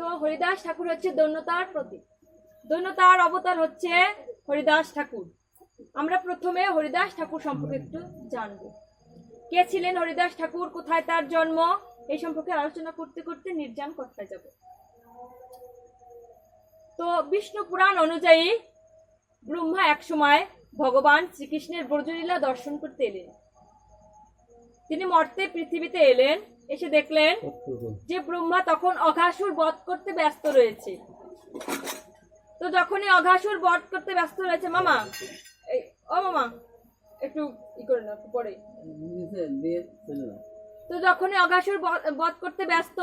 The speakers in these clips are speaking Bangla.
তো হরিদাস ঠাকুর হচ্ছে দৈন্যতার প্রতীক। দৈন্যতার অবতার হচ্ছে হরিদাস ঠাকুর। আমরা প্রথমে হরিদাস ঠাকুর সম্পর্কে একটু জানব। কে ছিলেন হরিদাস ঠাকুর? কোথায় তার জন্ম? এই সম্পর্কে আলোচনা করতে করতে নির্যান কথায় যাব। তো বিষ্ণু পুরাণ অনুযায়ী ব্রহ্মা একসময় ভগবান শ্রীকৃষ্ণের ব্রজলীলা দর্শন করতে এলেন। তিনি মর্তে পৃথিবীতে এলেন। এসে দেখলেন যে ব্রহ্মা তখন অঘাসুর বধ করতে ব্যস্ত রয়েছে। তো যখনই অঘাসুর বধ করতে ব্যস্ত রয়েছে, মামা ও মামা, একটু ই করে একটু পরে। তো যখনই অঘাসুর বধ- করতে ব্যস্ত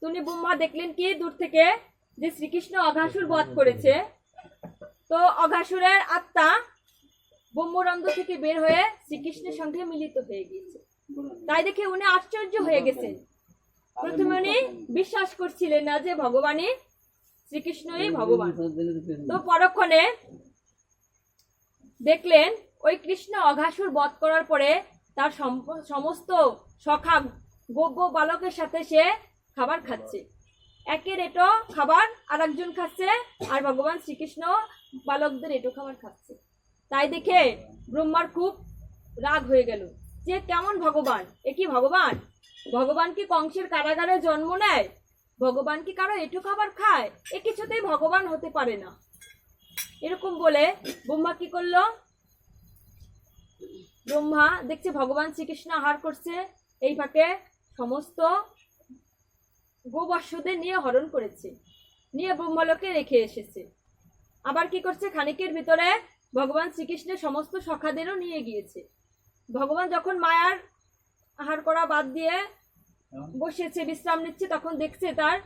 তুমি ব্রহ্মা দেখলেন কি, দূর থেকে যে শ্রীকৃষ্ণ অঘাসুর বধ করেছে। তো অঘাসুরের আত্মা ব্রহ্মরন্ধ্র থেকে বের হয়ে শ্রীকৃষ্ণের সঙ্গে মিলিত হয়ে গিয়েছে। তাই দেখে উনি আশ্চর্য হয়ে গেছেন। প্রথমে উনি বিশ্বাস করছিলেন না যে ভগবানই শ্রীকৃষ্ণই ভগবান। তো পরক্ষণে দেখলেন ওই কৃষ্ণ অঘাসুর বধ করার পরে তার সমস্ত সখা গোব্য বালকের সাথে সে খাবার খাচ্ছে। একের এটো খাবার আর একজন খাচ্ছে আর ভগবান শ্রীকৃষ্ণ বালকদের এটো খাবার খাচ্ছে। তাই দেখে ব্রহ্মার খুব রাগ হয়ে গেল। যে কেমন ভগবান? এ কি ভগবান? ভগবান কি কংসের কারাগারে জন্ম নেয়? ভগবান কি কারও এটু খাবার খায়? এ কিছুতেই ভগবান হতে পারে না। এরকম বলে ব্রহ্মা কি করল? ব্রহ্মা দেখছে ভগবান শ্রীকৃষ্ণ আহার করছে, এই ফাঁকে সমস্ত গোবর্ষদের নিয়ে হরণ করেছে, নিয়ে ব্রহ্মলোকে রেখে এসেছে। আবার কি করছে? খানিকের ভিতরে ভগবান শ্রীকৃষ্ণের সমস্ত সখাদেরও নিয়ে গিয়েছে। ভগবান যখন মায়ার আহার করা বাদ দিয়ে বসেছে বিশ্রাম নিচ্ছে তখন দেখছে তার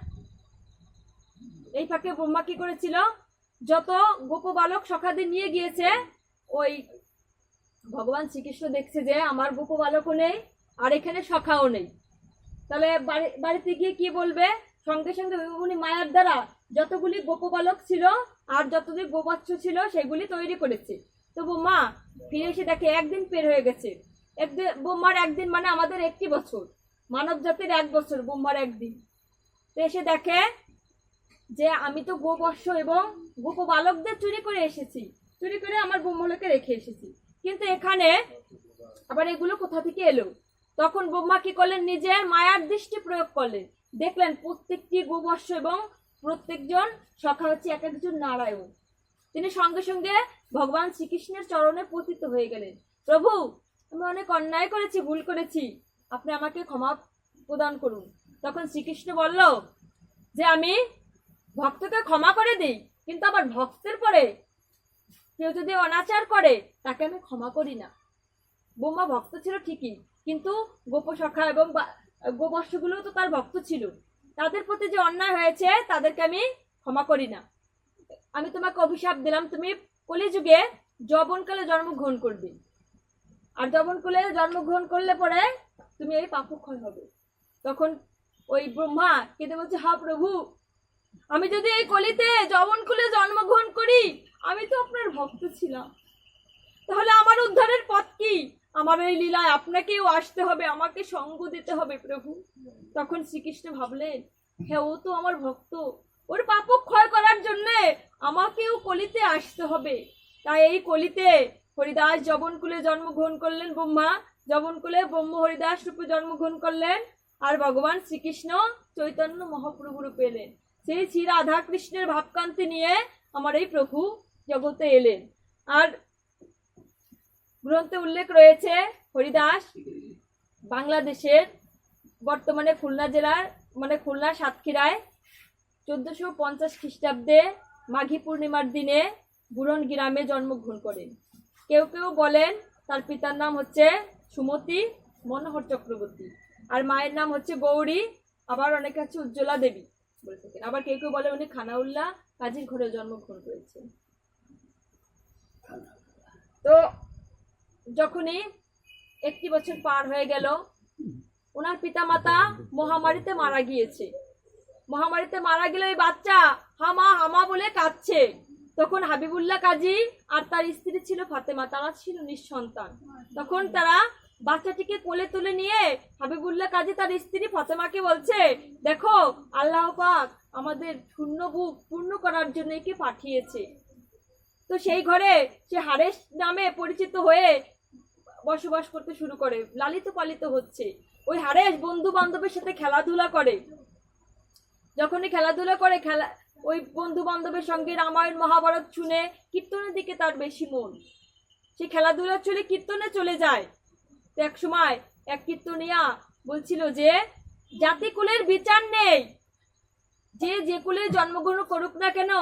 এই ফাঁকে ব্রহ্মা কি করেছিল? যত গোপবালক সখাদের নিয়ে গিয়েছে ওই ভগবান শ্রীকৃষ্ণ দেখছে যে আমার গোপবালকও নেই আর এখানে সখাও নেই। তাহলে বাড়ি বাড়িতে গিয়ে কি বলবে? সঙ্গে সঙ্গে উনি মায়ার দ্বারা যতগুলি গোপবালক ছিল আর যতগুলি গোবাচ্ছ ছিল সেগুলি তৈরি করেছে। তো বোমা ফিরে এসে দেখে একদিন পের হয়ে গেছে। একদিন, বোম্মার একদিন মানে আমাদের একটি বছর। মানব জাতির এক বছর, বোম্মার একদিন। তো এসে দেখে যে আমি তো গোবর্ষ এবং গোপ বালকদের চুরি করে এসেছি। চুরি করে আমার ব্রহ্মলোকে রেখে এসেছি। কিন্তু এখানে আবার এগুলো কোথা থেকে এলো? তখন ব্রহ্মা কি করলেন? নিজের মায়ার দৃষ্টি প্রয়োগ করলেন। দেখলেন প্রত্যেকটি গোবর্ষ এবং প্রত্যেকজন সখা হচ্ছে এক একজন নারায়ণ। তিনি সঙ্গে সঙ্গে ভগবান শ্রীকৃষ্ণের চরণে পতিত হয়ে গেলেন। প্রভু, আমি অনেক অন্যায় করেছি, ভুল করেছি। আপনি আমাকে ক্ষমা প্রদান করুন। তখন শ্রীকৃষ্ণ বলল, যে আমি ভক্তকে ক্ষমা করে দিই, কিন্তু আবার ভক্তের পরে কেউ যদি অনাচার করে, তাকে আমি ক্ষমা করি না। বোমা ভক্ত ছিল ঠিকই, কিন্তু গোপসখা এবং গোবর্ষগুলোও তো তার ভক্ত ছিল। তাদের প্রতি যে অন্যায় হয়েছে, তাদেরকে আমি ক্ষমা করি না। আমি তোমাকে অভিশাপ দিলাম, তুমি কলিযুগে যবনকালে জন্মগ্রহণ করবে। আর যবনকুলে জন্মগ্রহণ করলে পরে তুমি এই পাপক্ষয় হবে। তখন ওই ব্রহ্মা কেঁদে বলছে, হা প্রভু, আমি যদি এই কলিতে যবনকুলে জন্মগ্রহণ করি, আমি তো আপনার ভক্ত ছিলাম। তাহলে আমার উদ্ধারের পথ কি? আমার এই লীলায় আপনাকেও আসতে হবে, আমাকে সঙ্গ দিতে হবে প্রভু। তখন শ্রীকৃষ্ণ ভাবলেন হ্যাঁ ও তো আমার ভক্ত ওর পাপ ক্ষয় করার জন্য আমাকেও কলিতে আসতে হবে। তাই এই কলিতে হরিদাস জবনকুলে জন্মগ্রহণ করলেন ব্রহ্মা। জবনকুলে ব্রহ্ম হরিদাস রূপে জন্মগ্রহণ করলেন আর ভগবান শ্রীকৃষ্ণ চৈতন্য মহাপ্রভু রূপে এলেন। সেই শ্রী রাধা কৃষ্ণের ভাবকান্তি নিয়ে আমার এই প্রভু জগতে এলেন। আর গ্রন্থে উল্লেখ রয়েছে, হরিদাস বাংলাদেশের বর্তমানে খুলনা জেলার মানে খুলনা সাতক্ষীরায় চোদ্দশো পঞ্চাশ খ্রিস্টাব্দে মাঘী পূর্ণিমার দিনে বুরন গ্রামে জন্মগ্রহণ করেন। কেউ কেউ বলেন তার পিতার নাম হচ্ছে সুমতি, মনোহর চক্রবর্তী। আর মায়ের নাম হচ্ছে গৌরী, আবার অনেকে আছে উজ্জ্বলা দেবী বলে থাকেন। আবার কেউ কেউ বলে উনি খানাউল্লাহ, কাজীর ঘরে জন্মগ্রহণ করেছেন। তো যখনই একটি বছর পার হয়ে গেল, ওনার পিতামাতা মহামারীতে মারা গিয়েছে। মহামারীতে মারা গেল ওই বাচ্চা হামা হামা বলে কাঁদছে। তখন হাবিবুল্লাহ কাজী আর তার স্ত্রী ছিল ফাতেমা, তারা ছিল নিঃসন্তান। তখন তারা বাচ্চাটিকে কোলে তুলে নিয়ে হাবিবুল্লাহ কাজী তার স্ত্রী ফাতেমাকে বলছে, দেখো, আল্লাহ পাক আমাদের শূন্য বুক পূর্ণ করার জন্য একে পাঠিয়েছে। তো সেই ঘরে সে হারেস নামে পরিচিত হয়ে বসবাস করতে শুরু করে, লালিত পালিত হচ্ছে। ওই হারেস বন্ধু বান্ধবের সাথে খেলাধুলা করে। যখনই খেলাধুলা করে, খেলা, ওই বন্ধু বান্ধবের সঙ্গে রামায়ণ, মহাভারত শুনে কীর্তনের দিকে তার বেশি মন। সে খেলাধুলা চলে কীর্তনে চলে যায়। তো এক সময় এক কীর্তনিয়া বলছিল যে জাতিকুলের বিচার নেই। যে যে কুলে জন্মগ্রহণ করুক না কেন,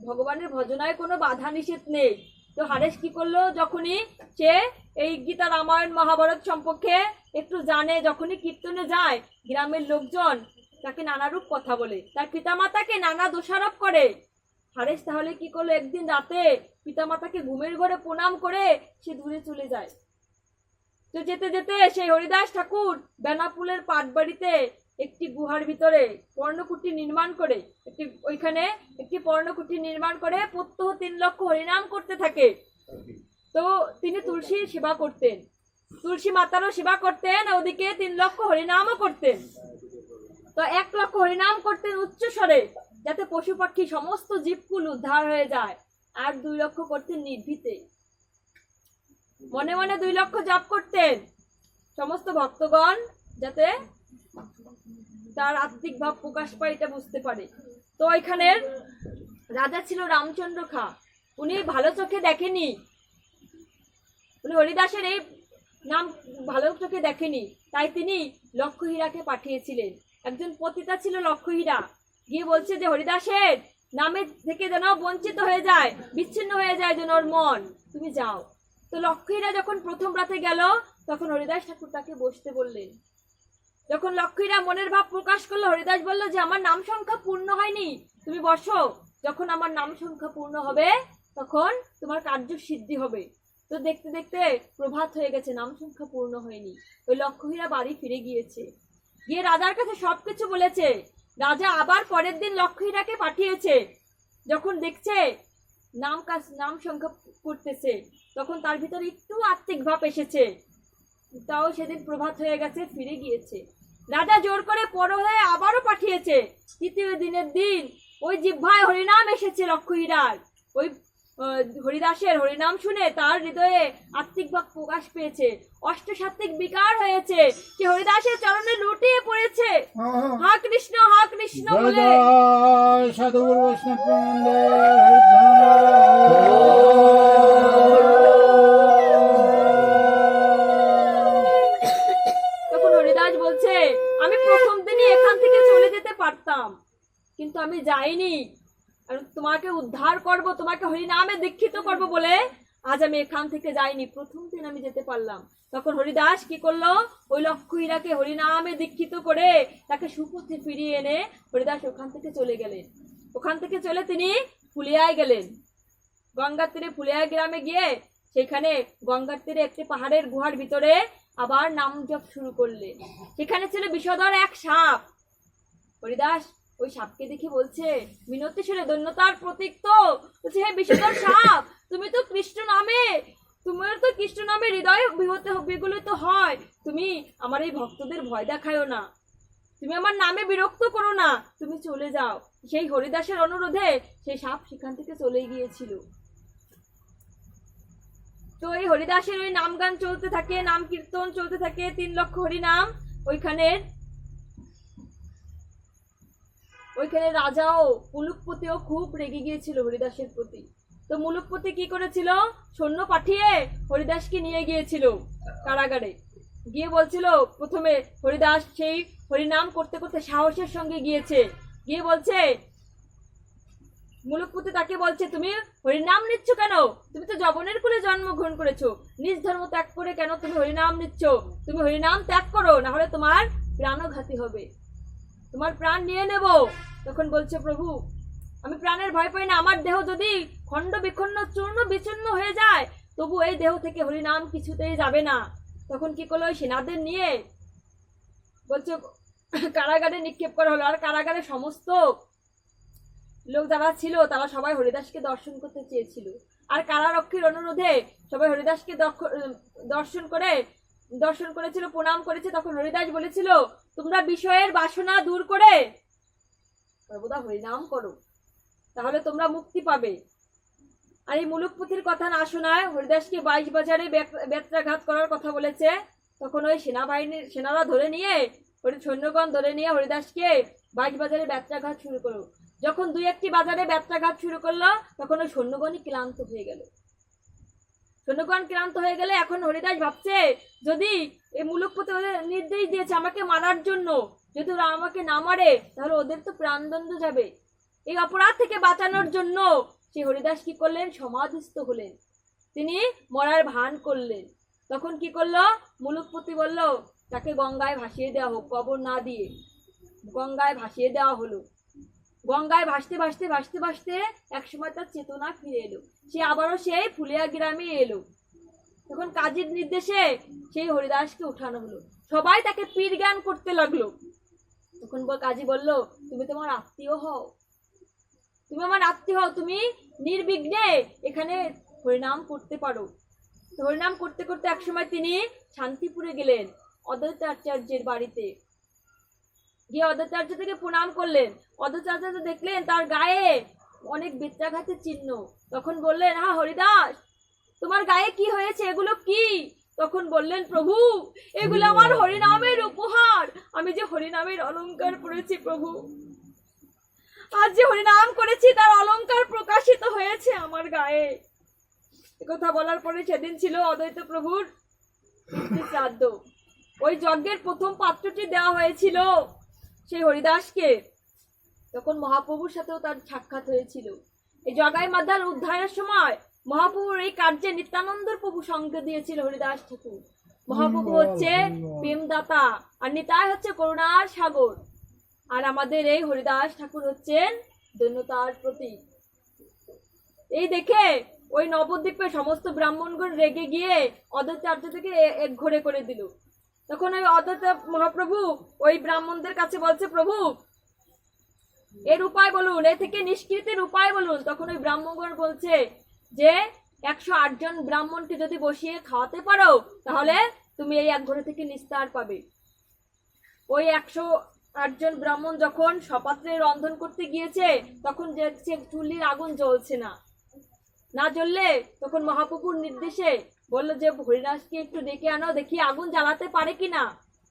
ভগবানের ভজনায় কোনো বাধা নিষেধ নেই। তো হারেশ কি করল? যখনই সে এই গীতা রামায়ণ, মহাভারত সম্পর্কে একটু জানে, যখনই কীর্তনে যায়, গ্রামের লোকজন তাকে নানারূপ কথা বলে। তার পিতামাতাকে নানা দোষারোপ করে। হারেশ তাহলে কি করল? একদিন রাতে পিতামাতাকে ঘুমের ঘরে প্রণাম করে সে দূরে চলে যায়। তো যেতে যেতে সেই হরিদাস ঠাকুর বেনাপুলের পাটবাড়িতে একটি গুহার ভিতরে পর্ণকুটি নির্মাণ করে, একটি ওইখানে একটি পর্ণকুটি নির্মাণ করে প্রত্যহ তিন লক্ষ হরিনাম করতে থাকে। তো তিনি তুলসীর সেবা করতেন। তুলসী মাতারও সেবা করতেন ওদিকে তিন লক্ষ হরিনামও করতেন। তো এক লক্ষ হরিনাম করতেন উচ্চ স্বরে যাতে পশু পাখি সমস্ত জীবকুল উদ্ধার হয়ে যায়, আর দুই লক্ষ করতেন নির্ভীতে। মনে মনে দুই লক্ষ জপ করতেন সমস্ত ভক্তগণ যাতে তার আত্মিক ভাব প্রকাশ পায় এটা বুঝতে পারে। তো এখানের রাজা ছিল রামচন্দ্র খা। উনি ভালো চোখে দেখেনি। উনি হরিদাসের এই নাম ভালো চোখে দেখেনি। তাই তিনি লক্ষ্যহীরাকে পাঠিয়েছিলেন। একজন পতিতা ছিল লক্ষ্যহীরা গিয়ে বলছে যে, হরিদাসের নামের থেকে যেন বঞ্চিত হয়ে যায়, বিচ্ছিন্ন হয়ে যায় যেন ওর মন। তুমি যাও। তো লক্ষ্মীরা যখন প্রথম রাতে গেল, তখন হরিদাস ঠাকুর তাকে বসতে বললেন। যখন লক্ষ্মীরা মনের ভাব প্রকাশ করল, হরিদাস বলল যে, আমার নাম সংখ্যা পূর্ণ হয়নি। তুমি বসো। যখন আমার নাম সংখ্যা পূর্ণ হবে, তখন তোমার কার্য সিদ্ধি হবে। তো দেখতে দেখতে প্রভাত হয়ে গেছে, নাম সংখ্যা পূর্ণ হয়নি। ওই লক্ষ্মীরা বাড়ি ফিরে গিয়েছে। গিয়ে রাজার কাছে সবকিছু বলেছে। রাজা আবার পরের দিন লক্ষ্মীরাকে পাঠিয়েছে। যখন দেখছে, নাম কাজ নাম সংখ্যা করতেছে, তখন তার ভিতরে একটু আত্মিক ভাব এসেছে। তাও সেদিন প্রভাত হয়ে গেছে, ফিরে গিয়েছে। রাজা জোর করে পর হয়ে আবারও পাঠিয়েছে। তৃতীয় দিনের দিন ওই জিহ্বায় হরিনাম এসেছে লক্ষ্মীরার। ওই হরিদাসের হরিনাম শুনে তার হৃদয়ে আত্মিক ভাব প্রকাশ পেয়েছে। অষ্টসাত্ত্বিক বিকার হয়েছে। সে হরিদাসের চরণে লুটিয়ে পড়েছে। হা কৃষ্ণ হা কৃষ্ণ বলে। সাধুগুরু বৈষ্ণব তখন হরিদাস বলছে আমি প্রথম দিনই এখান থেকে চলে যেতে পারতাম কিন্তু আমি যাইনি। তোমাকে উদ্ধার করব, তোমাকে হরিনামে দীক্ষিত করব বলে আজ আমি এখান থেকে যাইনি। প্রথম দিন আমি যেতে পারলাম। তখন হরিদাস কি করল? ওই লক্ষ্মীরাকে হরিনামে দীক্ষিত করে তাকে সুপথে ফিরিয়ে এনে হরিদাস ওখান থেকে চলে গেলেন। ওখান থেকে চলে তিনি ফুলিয়ায় গেলেন। গঙ্গার তীরে ফুলিয়া গ্রামে গিয়ে সেখানে গঙ্গার তীরে একটি পাহাড়ের গুহার ভিতরে আবার নাম জপ শুরু করলে সেখানে ছিল বিষধর এক সাপ। হরিদাস ওই সাপকে দেখে বলছে মিনতি শুনে দৈন্যতার প্রতীক তো। বলছে, হে বিষধর সাপ, তুমি তো কৃষ্ণ নামে তোমার তো কৃষ্ণ নামে হৃদয় বিহতে বিগলিত হয়। তুমি আমার এই ভক্তদের ভয় দেখায়ও না। তুমি আমার নামে বিরক্ত করো না। তুমি চলে যাও। সেই হরিদাসের অনুরোধে সেই সাপ সেখান থেকে চলে গিয়েছিল। তো এই হরিদাসের ওই নাম গান চলতে থাকে, নাম কীর্তন চলতে থাকে, তিন লক্ষ হরিনাম। ওইখানের ওইখানে রাজাও মুলুকপতিও খুব রেগে গিয়েছিল হরিদাসের প্রতি। তো মুলুকপতি কি করেছিল? সৈন্য পাঠিয়ে হরিদাসকে নিয়ে গিয়েছিল কারাগারে। গিয়ে বলছিল, প্রথমে হরিদাস সেই হরিনাম করতে করতে সাহসের সঙ্গে গিয়েছে। গিয়ে বলছে, মুলুকপতি তাকে বলছে, তুমি হরিনাম নিচ্ছ কেন? তুমি তো জবনের কুলে জন্মগ্রহণ করেছ। নিজ ধর্ম ত্যাগ করে কেন তুমি হরিনাম নিচ্ছ? তুমি হরিনাম ত্যাগ করো না হলে তোমার প্রাণঘাতী হবে। তোমার প্রাণ নিয়ে নেব। তখন বলছে, প্রভু, আমি প্রাণের ভয় পাই না। আমার দেহ যদি খণ্ড বিখণ্ড, চূর্ণ বিচূর্ণ হয়ে যায়, তবু এই দেহ থেকে হরিনাম কিছুতেই যাবে না। তখন কি করল? ওই সেনাদের নিয়ে বলছে, কারাগারে নিক্ষেপ করা হলো। আর কারাগারে সমস্ত লোক যারা ছিল, তারা সবাই হরিদাসকে দর্শন করতে চেয়েছিল। আর কারারক্ষীর অনুরোধে সবাই হরিদাসকে দর্শন করে দর্শন করেছিল, প্রণাম করেছে, তখন হরিদাস বলেছিল, তোমরা বিষয়ের বাসনা দূর করে সর্বদা হরিনাম করো, তাহলে তোমরা মুক্তি পাবে। আর এই মুলুকপুতির কথা না শোনায় হরিদাসকে বাইশ বাজারে বেত্রাঘাত করার কথা বলেছে। তখন ওই সেনাবাহিনীর সেনারা ধরে নিয়ে, ওই সৈন্যগণ ধরে নিয়ে হরিদাসকে বাইশ বাজারে বেত্রাঘাত শুরু করল। যখন দুই একটি বাজারে বেত্রাঘাত শুরু করল, তখন ওই সৈন্যগণই ক্লান্ত হয়ে গেল। সৈন্যগণ ক্লান্ত হয়ে গেলে এখন হরিদাস ভাবছে, যদি এই মুলুকপতি ওদের নির্দেশ দিয়েছে আমাকে মারার জন্য, যদি ওরা আমাকে না মারে, তাহলে ওদের তো প্রাণদণ্ড যাবে। এই অপরাধ থেকে বাঁচানোর জন্য সে হরিদাস কি করলেন? সমাধিস্থ হলেন। তিনি মরার ভান করলেন। তখন কি করল? মুলুকপতি বলল, তাকে গঙ্গায় ভাসিয়ে দেওয়া হোক, কবর না দিয়ে। গঙ্গায় ভাসিয়ে দেওয়া হলো। গঙ্গায় ভাসতে ভাসতে ভাসতে ভাসতে একসময় তার চেতনা ফিরে এলো। সে আবারও সেই ফুলিয়া গ্রামে এলো। তখন কাজের নির্দেশে সেই হরিদাসকে উঠানো হলো। সবাই তাকে পীর জ্ঞান করতে লাগল। তখন কাজী বলল, তুমি তোমার আত্মীয় হও। তুমি আমার আত্মীয় হও। তুমি নির্বিঘ্নে এখানে হরিনাম করতে পারো। হরিনাম করতে করতে একসময় তিনি শান্তিপুরে গেলেন অদ্বৈত আচার্যের বাড়িতে। গিয়ে অদ্বৈতাচার্য থেকে প্রণাম করলেন। অদ্বৈতাচার্য দেখলেন তার গায়ে অনেক বেত্রাঘাতের চিহ্ন। তখন বললেন হ্যাঁ হরিদাস, তোমার গায়ে কি হয়েছে? এগুলো কি? তখন বললেন, প্রভু, এগুলো আমার হরিনামের উপহার। আমি যে হরিনামের অলংকার পড়েছি প্রভু। আজ যে হরিনাম করেছি, তার অলংকার প্রকাশিত হয়েছে আমার গায়ে। কথা বলার পরে সেদিন ছিল অদ্বৈত প্রভুর শ্রাদ্ধ। ওই যজ্ঞের প্রথম পাত্রটি দেওয়া হয়েছিল সেই হরিদাসকে তখন মহাপ্রভুর সাথেও তার সাক্ষাৎ হয়েছিল। এই জগাই মাদার উদ্ধারের সময় মহাপ্রভুর এই কার্যে নিত্যানন্দর প্রভু সঙ্গ দিয়েছিল হরিদাস ঠাকুর। মহাপ্রভু হচ্ছে প্রেমদাতা আর নিতাই হচ্ছে করুণার সাগর। আর আমাদের এই হরিদাস ঠাকুর হচ্ছেন দৈন্যতার প্রতীক। এই দেখে ওই নবদ্বীপে সমস্ত ব্রাহ্মণগণ রেগে গিয়ে অদ্বৈতার্য থেকে এক ঘরে করে দিল। তখন ওই অদ্বৈত মহাপ্রভু ওই ব্রাহ্মণদের কাছে বলছে, প্রভু, এর উপায় বলুন, এ থেকে নিষ্কৃতির উপায় বলুন। তখন ওই ব্রাহ্মণগণ বলছে যে, একশো আট জন ব্রাহ্মণকে যদি বসিয়ে খাওয়াতে পারো, তাহলে তুমি এই এক ঘরে থেকে নিস্তার পাবে। ওই একশো আটজন ব্রাহ্মণ যখন সপাত্রে রন্ধন করতে গিয়েছে, তখন দেখছে চুল্লির আগুন জ্বলছে না। না জ্বললে তখন মহাপ্রভুর নির্দেশে বলল যে হরিদাসকে একটু ডেকে আনো, দেখি আগুন জ্বালাতে পারে কিনা।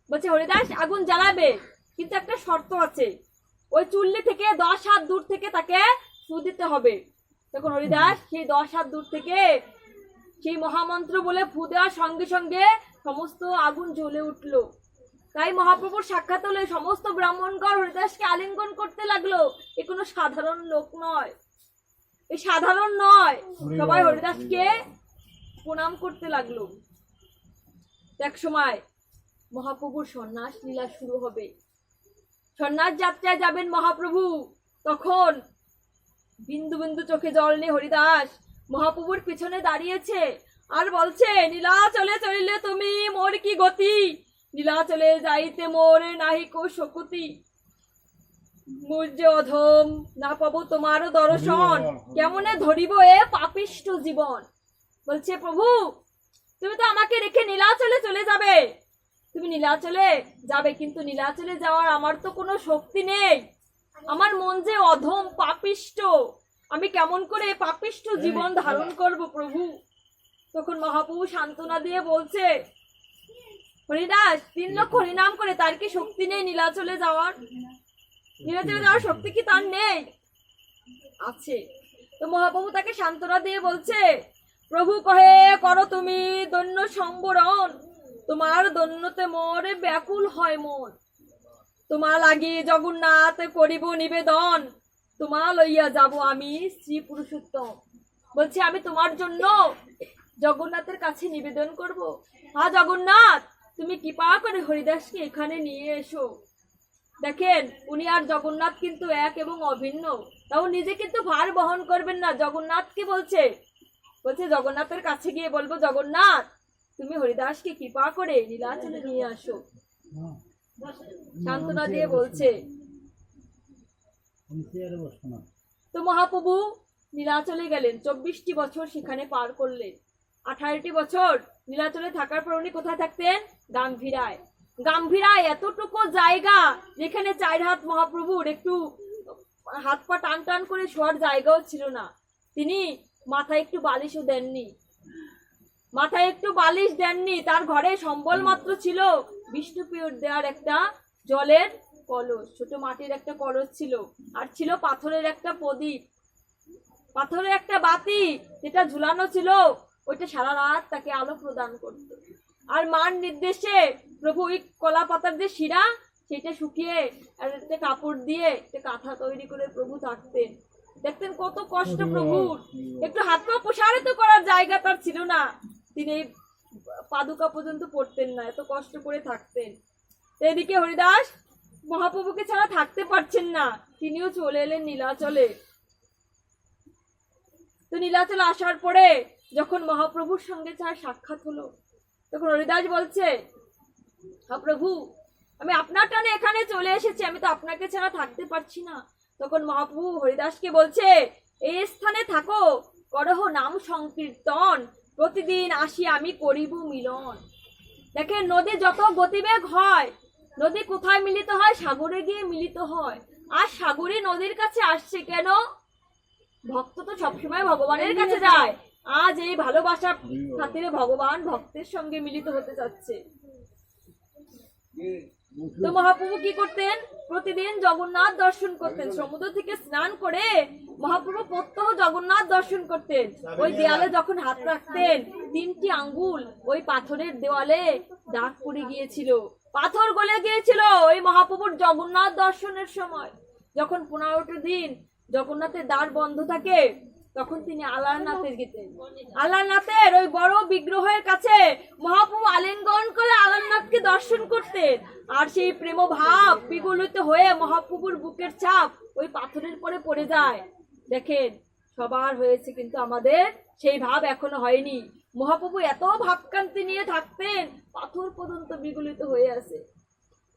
বলছে, হরিদাস, আগুন জ্বালাবে। কিন্তু একটা শর্ত আছে। ওই চুল্লি থেকে দশ হাত দূর থেকে তাকে ফু দিতে হবে। তখন হরিদাস, সেই দশ হাত দূর থেকে সেই মহামন্ত্র বলে ফু দেওয়ার সঙ্গে সঙ্গে সমস্ত আগুন জ্বলে উঠল। তাই মহাপ্রভুর সাক্ষাৎ হলে, সমস্ত ব্রাহ্মণগণ হরিদাসকে আলিঙ্গন করতে লাগল। এ কোনো সাধারণ লোক নয়। এই সাধারণ নয়। সবাই হরিদাসকে প্রণাম করতে লাগল। এক সময় মহাপ্রভুর সন্ন্যাস লীলা শুরু হবে। সন্ন্যাস যাত্রায় যাবেন মহাপ্রভু। তখন বিন্দু বিন্দু চোখে জল নিয়ে হরিদাস মহাপ্রভুর পিছনে দাঁড়িয়েছে আর বলছে নীলাচলে চলিলে তুমি মোর কি গতি? নীলা চলে যাইতে মোর নাহিক শকুতি। মোর যে অধম না পাবো তোমারও দর্শন। কেমনে ধরিব এ পাপিষ্ট জীবন? বলছে, প্রভু, তুমি তো আমাকে রেখে নীলাচলে চলে যাবে। তুমি নীলাচলে যাবে, কিন্তু নীলাচলে যাওয়ার আমার তো কোনো শক্তি নেই। আমার মন যে অধম, পাপিষ্ট, আমি কেমন করে পাপিষ্ট জীবন ধারণ করব, প্রভু? তখন মহাপ্রভু সান্ত্বনা দিয়ে বলছে, হরিদাস, তিন লক্ষ হরিনাম করে তার কি শক্তি নেই নীলাচলে যাওয়ার? নীলাচলে যাওয়ার শক্তি কি তার নেই? আছে। তো মহাপ্রভু তাকে সান্ত্বনা দিয়ে বলছে প্রভু কহে, করো তুমি দৈন্য সম্বরণ। তোমার দৈন্যতে মোরে ব্যাকুল হয় মন। তোমার লাগি জগন্নাথ করিব নিবেদন। তোমা লইয়া যাব আমি শ্রী পুরুষোত্তম। বলছে, আমি তোমার জন্য জগন্নাথের কাছে নিবেদন করব। হ্যাঁ জগন্নাথ, তুমি কৃপা করে হরিদাসকে এখানে নিয়ে এসো। দেখেন, উনি আর জগন্নাথ কিন্তু এক এবং অভিন্ন। তাও নিজে কিন্তু ভার বহন করবেন না। জগন্নাথকে বলছে বলছে, জগন্নাথের কাছে গিয়ে বলব, জগন্নাথ, তুমি হরিদাসকে কৃপা করে নীলাচলে নিয়ে আসো। সান্ত্বনা দিয়ে বলছে, তো মহাপ্রভু নীলাচলে গেলেন, চব্বিশটি বছর সেখানে পার করলেন। আঠারোটি বছর নীলাচলে থাকার পর উনি কোথায় থাকতেন? গাম্ভীরায়। গাম্ভীরায় এতটুকু জায়গা যেখানে চার হাত মহাপ্রভুর একটু হাত পা টান টান করে শোয়ার জায়গাও ছিল না। তিনি মাথায় একটু বালিশও দেননি। মাথায় একটু বালিশ দেননি। তার ঘরে সম্বল মাত্র ছিল। বিষ্ণুপ্রিয়র দেওয়ার একটা জলের কলস, ছোট মাটির একটা কলস ছিল। আর ছিল পাথরের একটা প্রদীপ। পাথরের একটা বাতি যেটা ঝুলানো ছিল, ওইটা সারা রাত তাকে আলো প্রদান করত। আর মার নির্দেশে প্রভু ওই কলা পাতার যে শিরা, সেটা শুকিয়ে আর একটা কাপড় দিয়ে একটা কাঁথা তৈরি করে প্রভু থাকতেন। দেখতেন কত কষ্ট প্রভুর একটু হাত পা প্রসারিত করার জায়গা তার ছিল না। তিনি পাদুকা পর্যন্ত পড়তেন না এত কষ্ট করে থাকতেন। এদিকে হরিদাস মহাপ্রভুকে ছাড়া থাকতে পারছেন না। তিনিও চলে এলেন নীলাচলে। তো নীলাচলে আসার পরে যখন মহাপ্রভুর সঙ্গে তার সাক্ষাৎ হলো তখন হরিদাস বলছে হ্যাঁ প্রভু আমি আপনার টানে এখানে চলে এসেছি আমি তো আপনাকে ছাড়া থাকতে পারছি না। তখন মহাপ্রভু হরিদাসকে বলছে এই স্থানে থাকো করহ নাম সংকীর্তন। প্রতিদিন আসি আমি করিব মিলন। দেখেন নদী যত গতিবেগ হয় নদী কোথায় মিলিত হয়? সাগরে গিয়ে মিলিত হয়। আর সাগরে নদীর কাছে আসছে কেন? ভক্ত তো সবসময় ভগবানের কাছে যায়। আজ এই ভালোবাসার খাতিরে ভগবান ভক্তের সঙ্গে মিলিত হতে চাচ্ছে। তো মহাপ্রভু কি করতেন? প্রতিদিন জগন্নাথ দর্শন করতেন। সমুদ্র থেকে স্নান করে মহাপ্রভু প্রত্যহ জগন্নাথ দর্শন করতেন। ওই দেয়ালে যখন হাত রাখতেন, তিনটি আঙ্গুল ওই পাথরের দেওয়ালে দাগ পড়ে গিয়েছিল। পাথর গলে গিয়েছিল ওই মহাপ্রভুর জগন্নাথ দর্শনের সময়। যখন পনেরোটি দিন জগন্নাথের দ্বার বন্ধ থাকে তখন তিনি গেতেন ওই বড় বিগ্রহের কাছে মহাপ্রভু আলিঙ্গন করে দর্শন করতেন। আর সেই প্রেম ভাব বিগলিত হয়ে মহাপ্রভুর বুকের ওই পাথরের পরে পড়ে যায়। দেখেন, সবার হয়েছে কিন্তু আমাদের সেই ভাব এখনও হয়নি। মহাপ্রভু এত ভাবকান্তি নিয়ে থাকতেন, পাথর পর্যন্ত বিগলিত হয়ে আছে।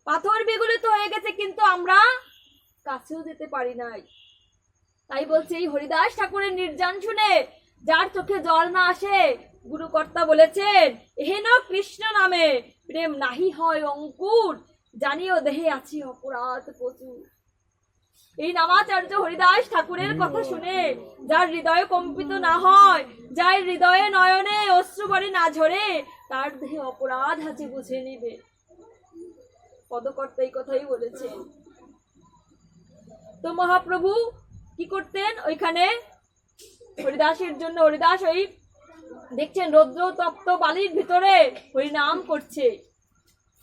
পাথর বিগলিত হয়ে গেছে কিন্তু আমরা কাছেও যেতে পারি নাই। তাই বলছে এই হরিদাস ঠাকুরের নির্যান শুনে যার চোখে জল না আসে, গুরুকর্তা বলেছেন হেন কৃষ্ণ নামে প্রেম নাহি হয় অঙ্কুর, জানিও দেহে আছি অপরাধ প্রচুর। এই নামাচার্য হরিদাস ঠাকুরের কথা শুনে যার হৃদয় কম্পিত না হয়, যার হৃদয়ে নয়নে অশ্রুবাড়ি না ঝরে, তার দেহে অপরাধ আছে বুঝে নিবে। পদকর্তা এই কথাই বলেছেন। তো মহাপ্রভু কি করতেন? ওইখানে হরিদাসের জন্য, হরিদাস ওই দেখছেন রৌদ্র তপ্ত বালির ভিতরে হরিনাম করছে।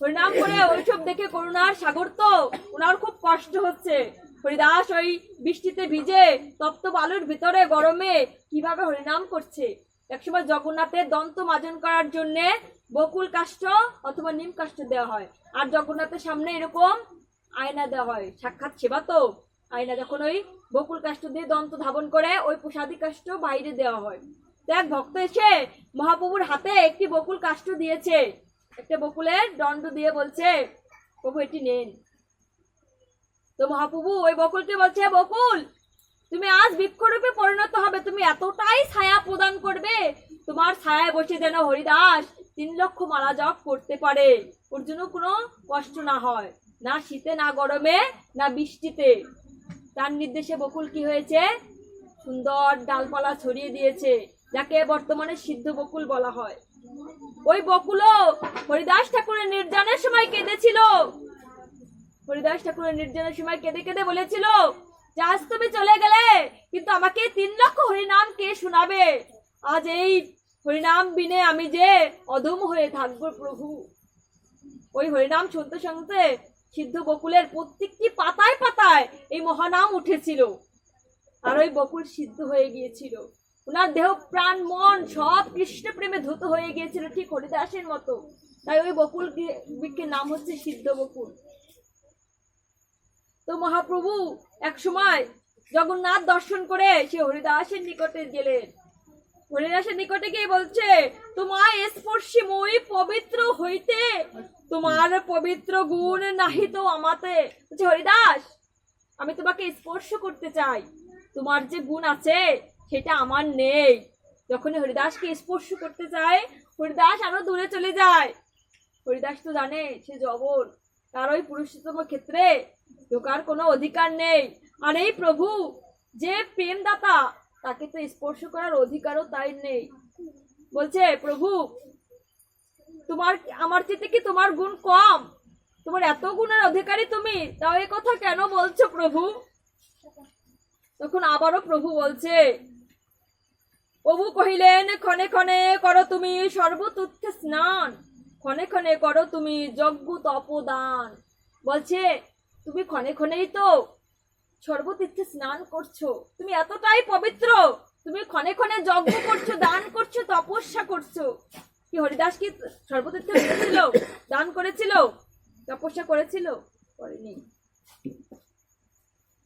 হরিনাম করে ওইসব দেখে করুণার সাগর তো, ওনার খুব কষ্ট হচ্ছে। হরিদাস ওই বৃষ্টিতে ভিজে তপ্ত বালুর ভিতরে গরমে কীভাবে হরিনাম করছে? একসময় জগন্নাথের দন্ত মাজন করার জন্যে বকুল কাষ্ঠ অথবা নিম কাষ্ঠ দেওয়া হয়। আর জগন্নাথের সামনে এরকম আয়না দেওয়া হয়। সাক্ষাৎ সেবা তো। আয়না যখন ওই বকুল কাষ্ঠ দিয়ে দন্ত ধাবন করে ওই প্রসাদী কাষ্ঠ বাইরে দেওয়া হয়। তো এক ভক্ত এসে মহাপ্রভুর হাতে একটি বকুল কাষ্ঠ দিয়েছে। একটা বকুলের দণ্ড দিয়ে বলছে, প্রভু, এটি নেন। তো মহাপ্রভু ওই বকুলকে বলছে, বকুল, তুমি আজ বৃক্ষরূপে পরিণত হবে। তুমি এতটাই ছায়া প্রদান করবে। তোমার ছায়ায় বসে যেন হরিদাস তিন লক্ষ মারা জপ করতে পারে। ওর জন্য কোনো কষ্ট না হয়। না শীতে, না গরমে, না বৃষ্টিতে। তার নির্দেশে বকুল কি হয়েছে? সুন্দর ডালপালা ছড়িয়ে দিয়েছে, যাকে বর্তমানে সিদ্ধ বকুল বলা হয়। ওই বকুলও হরিদাস ঠাকুরের নির্জানের সময় কেঁদেছিল। হরিদাস ঠাকুরের নির্জনের সময় কেঁদে কেঁদে বলেছিল যে আজ তুমি চলে গেলে, কিন্তু আমাকে তিন লক্ষ হরিনাম কে শোনাবে? আজ এই হরিনাম বিনে আমি যে অধম হয়ে থাকব প্রভু। ওই হরিনাম শুনতে শুনতে সিদ্ধ বকুলের প্রত্যেকটি পাতায় পাতায় এই মহানাম উঠেছিল। আর ওই বকুল সিদ্ধ হয়ে গিয়েছিল। ওনার দেহ, প্রাণ, মন সব কৃষ্ণ প্রেমে ধুত হয়ে গিয়েছিল ঠিক হরিদাসের মতো। তাই ওই বকুল বৃক্ষের নাম হচ্ছে সিদ্ধ বকুল। তো মহাপ্রভু এক সময় জগন্নাথ দর্শন করে সে হরিদাসের নিকটে গেলেন। হরিদাসের নিকটে গিয়ে বলছে তোমার স্পর্শী মই পবিত্র হইতে। তোমার পবিত্র গুণ নাহি তো আমাতে। বলছে, হরিদাস, আমি তোমাকে স্পর্শ করতে চাই। তোমার যে গুণ আছে, সেটা আমার নেই। যখনই হরিদাসকে স্পর্শ করতে চায়, হরিদাস আরও দূরে চলে যায়। হরিদাস তো জানে, সে জবর। তার ওই পুরুষোত্তম ক্ষেত্রে ঢোকার কোনো অধিকার নেই। আর এই প্রভু, যে প্রেমদাতা তাকে তো স্পর্শ করার অধিকারও তাই নেই। বলছে, প্রভু, তোমার আমার চেয়ে কি তোমার গুণ কম? তোমার এত গুণের অধিকারী তুমি, তাও এ কথা কেন বলছো প্রভু? তখন আবারও প্রভু বলছে, প্রভু কহিলেন ক্ষণে ক্ষণে করো তুমি সর্বতীর্থে স্নান। ক্ষণে ক্ষণে করো তুমি যজ্ঞ তপদান। বলছে, তুমি ক্ষণে ক্ষণেই তো সর্বতীর্থে স্নান করছ। তুমি এতটাই পবিত্র। তুমি ক্ষণে ক্ষণে যজ্ঞ করছ, দান করছ, তপস্যা করছ। কি হরিদাস কি সর্বতীর্থে ছিল দান করেছিল? তপস্যা করেছিল? করেনি।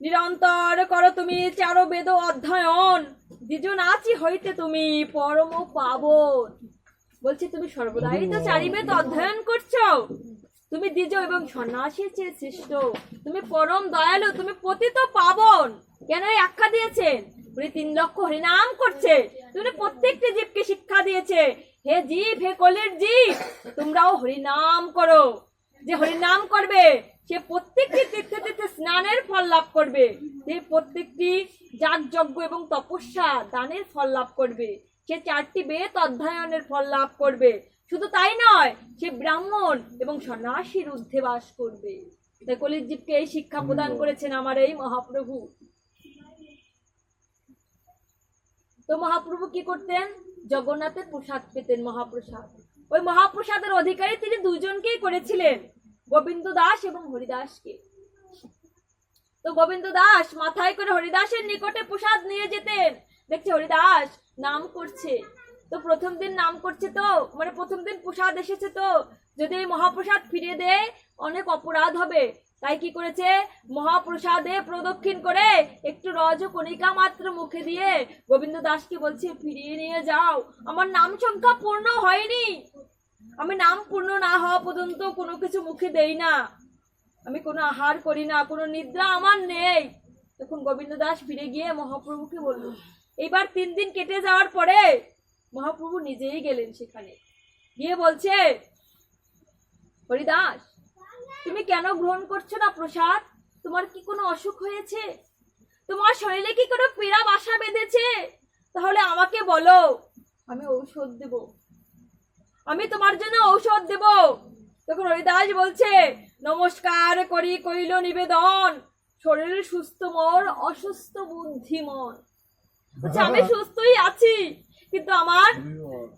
নিরন্তর করো তুমি চারো বেদ অধ্যয়ন। দ্বিজ নাচি হইতে তুমি পরম পাবন। বলছি, তুমি সর্বদাই তো চারি বেদ অধ্যয়ন করছ। তুমি দ্বিজ এবং সন্ন্যাসীর চেয়ে শ্রেষ্ঠ তুমি পরম দয়ালু, তুমি পতিত পাবন। কেন এই আখ্যা দিয়েছেন? উনি তিন লক্ষ হরিনাম করছে। তুমি প্রত্যেকটি জীবকে শিক্ষা দিয়েছে। হে জীব, হে কলের জীব, তোমরাও হরিনাম করো। যে হরিনাম করবে, সে প্রত্যেকটি তীর্থে তীর্থে স্নানের ফল লাভ করবে। সে প্রত্যেকটি যাগ যজ্ঞ এবং তপস্যা, দানের ফল লাভ করবে। সে চারটি বেদ অধ্যয়নের ফল লাভ করবে। শুধু তাই নয় সে ব্রাহ্মণ এবং সন্ন্যাসীর ঊর্ধ্বে বাস করবে। তাই কলির জীবকে এই শিক্ষা প্রদান করেছেন আমার এই মহাপ্রভু। তো মহাপ্রভু কি করতেন? জগন্নাথের প্রসাদ পেতেন মহাপ্রসাদ। ওই মহাপ্রসাদের অধিকারী তিনি দুজনকেই করেছিলেন গোবিন্দ দাস এবং হরিদাসকে। তো গোবিন্দ দাস মাথায় করে হরিদাসের নিকটে প্রসাদ নিয়ে যেতেন। দেখছে হরিদাস নাম করছে। তো প্রথম দিন নাম করছে তো মানে প্রথম দিন প্রসাদ এসেছে তো। যদি এই মহাপ্রসাদ ফিরিয়ে দেয়, অনেক অপরাধ হবে। তাই কি করেছে? মহাপ্রসাদে প্রদক্ষিণ করে একটু রজ কণিকা মাত্র মুখে দিয়ে গোবিন্দ দাসকে বলছে, ফিরিয়ে নিয়ে যাও। আমার নাম সংখ্যা পূর্ণ হয়নি। আমি নাম পূর্ণ না হওয়া পর্যন্ত কোনো কিছু মুখে দেই না। আমি কোনো আহার করি না, কোনো নিদ্রা আমার নেই। তখন গোবিন্দ দাস ফিরে গিয়ে মহাপ্রভুকে বলল, এইবার তিন দিন কেটে যাওয়ার পরে মহাপ্রভু নিজেই গেলেন সেখানে। গিয়ে বলছে, হরিদাস, তুমি কেন গ্রহণ করছ না প্রসাদ? তোমার কি কোনো অসুখ হয়েছে? তোমার শরীরে কি কোনো পীড়া বাসা বেঁধেছে? তাহলে আমাকে বলো, আমি ঔষধ দেব। আমি তোমার জন্য ঔষধ দেব। তখন হরিদাস বলছে, নমস্কার করি কইল নিবেদন, শরীর সুস্থ মন অসুস্থ বুদ্ধি মন আমি সুস্থই আছি। কিন্তু আমার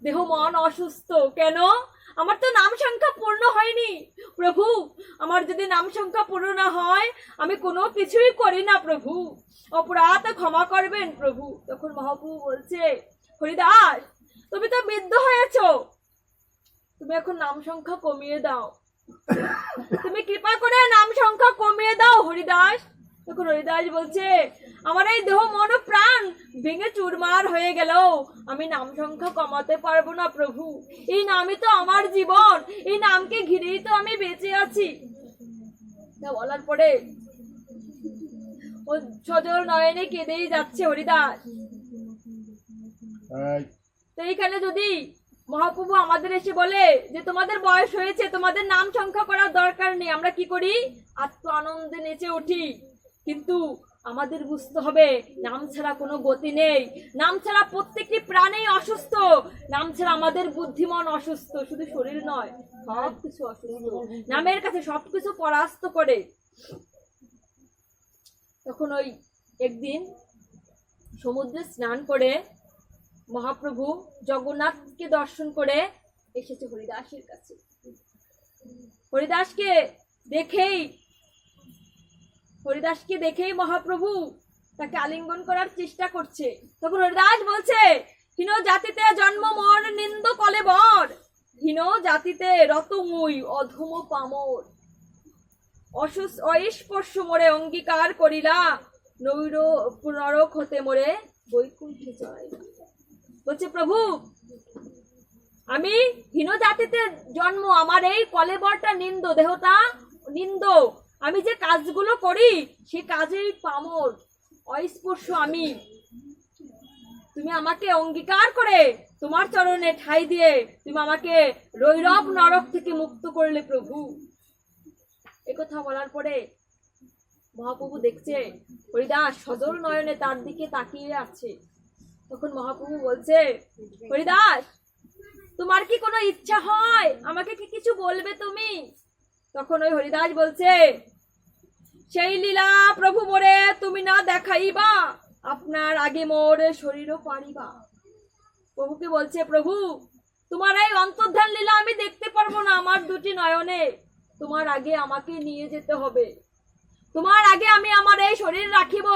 দেহ মন অসুস্থ। কেন? আমার তো নাম সংখ্যা পূর্ণ হয়নি। প্রভু আমার যদি নাম সংখ্যা পূর্ণ না হয় আমি কোনো কিছুই করি না প্রভু। অপরাধ ক্ষমা করবেন প্রভু। তখন মহাপ্রভু বলছে হরিদাস তুমি তো বৃদ্ধ হয়েছো। তুমি এখন নাম সংখ্যা কমিয়ে দাও। তুমি কৃপা করে নাম সংখ্যা কমিয়ে দাও হরিদাস। তখন হরিদাস বলছে আমার এই দেহ মন প্রাণ ভেঙে চুরমার হয়ে গেল। আমি নাম সংখ্যা কমাতে পারব না প্রভু। এই নামই তো আমার জীবন। এই নামকে ঘিরেই তো আমি বেঁচে আছি। তা বলার পরে ও সজল নয়নে কেঁদেই যাচ্ছে হরিদাস। তো এইখানে যদি মহাপ্রভু আমাদের এসে বলে যে তোমাদের বয়স হয়েছে তোমাদের নাম সংখ্যা করার দরকার নেই আমরা কি করি? আত্ম আনন্দে নেচে উঠি। কিন্তু আমাদের বুঝতে হবে, নাম ছাড়া কোনো গতি নেই। নাম ছাড়া প্রত্যেকটি প্রাণেই অসুস্থ। নাম ছাড়া আমাদের বুদ্ধিমন অসুস্থ। শুধু শরীর নয় সব কিছু অসুস্থ। নামের কাছে সবকিছু পরাস্ত করে। তখন ওই একদিন সমুদ্রে স্নান করে মহাপ্রভু জগন্নাথকে দর্শন করে এসেছে হরিদাসের কাছে। হরিদাসকে দেখেই হরিদাসকে দেখেই মহাপ্রভু তাকে আলিঙ্গন করার চেষ্টা করছে। তখন হরিদাস বলছে, হীন জাতিতে জন্ম মন নিন্দ কলে বর। হীন জাতিতে রতমুই, অধম পামর। অস্পর্শ মোরে অঙ্গীকার করিলা। নৈর পুনরক হতে মোরে বৈকুণ্ঠে চড়াইলা বলছে, প্রভু, আমি হীন জাতিতে জন্ম, আমার এই কলেবরটা নিন্দ, দেহটা নিন্দ। আমি যে কাজগুলো করি সে কাজেই পামর। অস্পর্শ আমি। তুমি আমাকে অঙ্গীকার করে তোমার চরণে ঠাই দিয়ে তুমি আমাকে রৈরব নরক থেকে মুক্ত করলে প্রভু। একথা বলার পরে মহাপ্রভু দেখছে, হরিদাস সজল নয়নে তার দিকে তাকিয়ে আছে। তখন মহাপ্রভু বলছে, হরিদাস, তোমার কি কোনো ইচ্ছা হয়? আমাকে কি কিছু বলবে তুমি? তখন ওই হরিদাস বলছে, সেই লীলা প্রভু মোরে তুমি না দেখাইবা, আপনার আগে মোর শরীরও পারিবা প্রভুকে বলছে, প্রভু, তোমার এই অন্তর্ধান লীলা আমি দেখতে পারব না, আমার দুটি নয়নে। তোমার আগে আমাকে নিয়ে যেতে হবে। তোমার আগে আমি আমার এই শরীর রাখিব।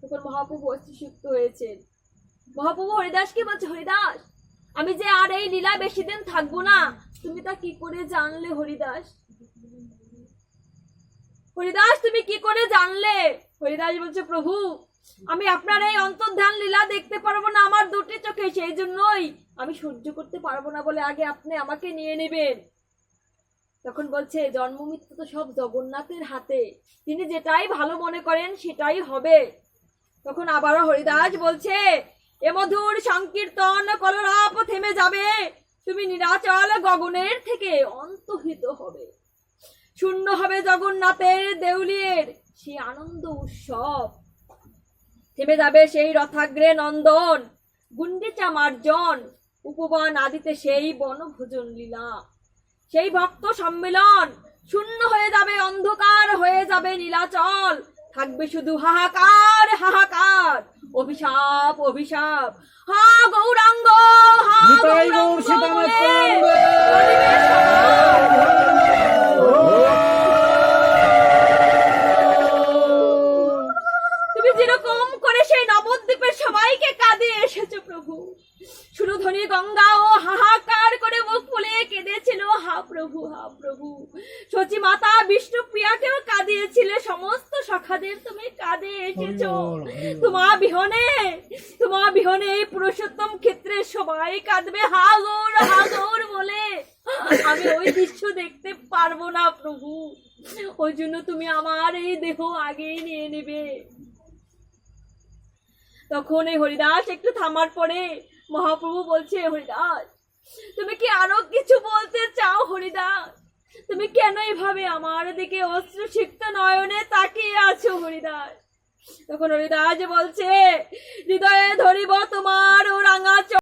তখন মহাপ্রভু অস্তিসুক্ত হয়েছেন মহাপ্রভু হরিদাসকে বলছে, হরিদাস, আমি যে আর এই লীলা বেশি দিন থাকব না তুমি তা কি করে জানলে, হরিদাস? হরিদাস, তুমি কি করে জানলে? হরিদাস বলছে, প্রভু, আমি আপনার এই অন্তর্ধান লীলা দেখতে পারব না আমার দুটি চোখে, সেই জন্যই আমি সহ্য করতে পারব না বলে আগে আপনি আমাকে নিয়ে নেবেন। তখন বলছে জন্ম মৃত্যু তো সব জগন্নাথের হাতে। তিনি যেটাই ভালো মনে করেন, সেটাই হবে। তখন আবারও হরিদাস বলছে, এ মধুর সংকীর্তন কলরাপ থেমে যাবে। তুমি নিরাচল গগনের থেকে অন্তহিত হবে। শূন্য হবে জগন্নাথের দেউলিয়ের সেই আনন্দ উৎসব। থেমে যাবে সেই রথাগ্রে নন্দন, গুন্ডিচা মার্জন, উপবন আদিতে সেই বনভোজন লীলা। সেই ভক্ত সম্মেলন শূন্য হয়ে যাবে অন্ধকার, হয়ে যাবে নীলাচল। থাকবে শুধু হাহাকার হাহাকার। অভিশাপ অভিশাপ। হা গৌরাঙ্গ হা। তুমি যেরকম করে সেই নবদ্বীপের সবাইকে কাঁদিয়ে এসেছ প্রভু। সুরধ্বনি গঙ্গা ও হাহাকার করে মুখ ফুলে কেঁদেছিল। হা প্রভু হা প্রভু। সচি মাতা বিষ্ণুপ্রিয়াকেও কাঁদিয়েছিলে। সমস্ত সখাদের তুমি কাঁদে এসেছ। তোমার বিহনে তোমার বিহনে এই পুরুষোত্তম ক্ষেত্রে সবাই কাঁদবে। হা গৌর হা গৌর বলে। আমি ওই দৃশ্য দেখতে পারব না প্রভু। ওই জন্য তুমি আমার এই দেহ আগেই নিয়ে নেবে। তখন এই হরিদাস একটু থামার পরে মহাপ্রভু বলছে, হরিদাস, তুমি কি আরও কিছু বলতে চাও, হরিদাস? তুমি কেন এভাবে আমার দিকে অস্ত্র সিক্ত নয়নে তাকিয়ে আছো, হরিদাস? তখন হরিদাস বলছে, হৃদয়ে ধরিব তোমার ও রাঙা